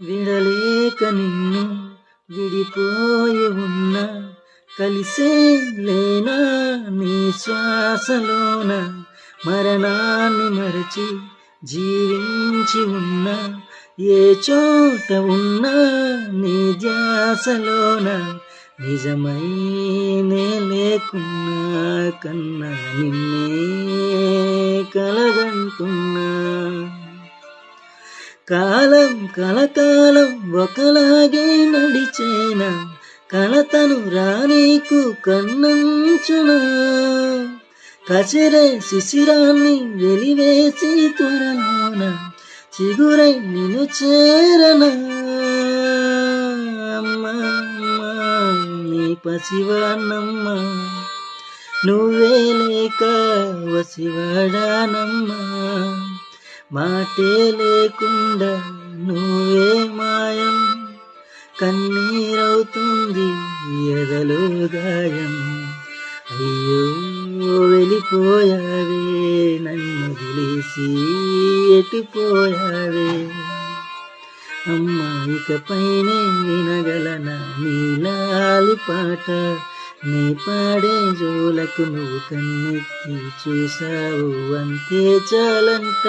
విడలేక నిన్ను విడిపోయి ఉన్నా కలిసే లేనా నీ శ్వాసలోన మరణాన్ని మరచి జీవించి ఉన్నా ఏ చోట ఉన్నా నీ ధ్యాసలోన నిజమైనే లేకున్నా కన్నా నిన్నే కలగంటున్నా. కాలం కలకాలం ఒకలాగే నడిచేనా? కలతను రానీకు కన్నంచునా? కసిరే శిశిరాన్ని వెలివేసి త్వరలోన? చిగురై నిను చేరనా? అమ్మా నీ పసివానమ్మా నువ్వే లేక వసివాడానమ్మా. మాటే లేకుండా నువ్వే మాయం. కన్నీరవుతుంది ఎదలో గాయం. అయ్యో వెళ్ళిపోయావే నన్ను తెలిసి ఎట్టిపోయావే అమ్మా ఇకపైనే వినగలనా నీలాలి పాట? నీ పాడే జోలకు నువ్వు కన్నెత్తి చూసావు అంతే చాలంట.